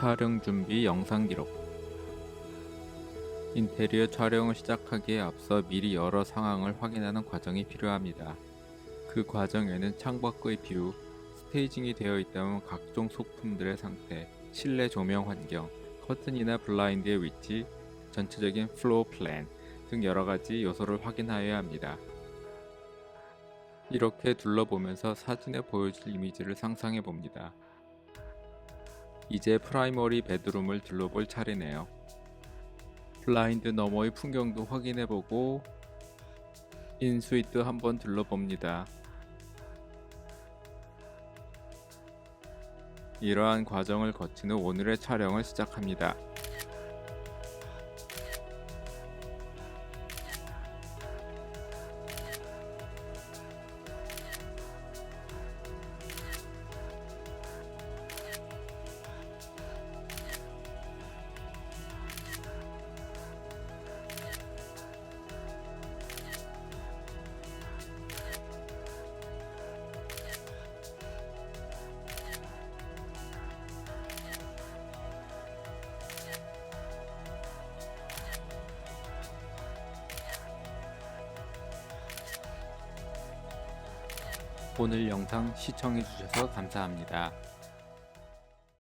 촬영 준비 영상 기록 인테리어 촬영을 시작하기에 앞서 미리 여러 상황을 확인하는 과정이 필요합니다. 그 과정에는 창밖의 뷰, 스테이징이 되어 있다면 각종 소품들의 상태, 실내 조명 환경, 커튼이나 블라인드의 위치, 전체적인 플로우 플랜 등 여러 가지 요소를 확인하여야 합니다. 이렇게 둘러보면서 사진에 보여줄 이미지를 상상해 봅니다. 이제 프라이머리 베드룸을 둘러볼 차례네요. 블라인드 너머의 풍경도 확인해보고 인스위트 한번 둘러봅니다. 이러한 과정을 후 오늘의 촬영을 시작합니다. 오늘 영상 시청해주셔서 감사합니다.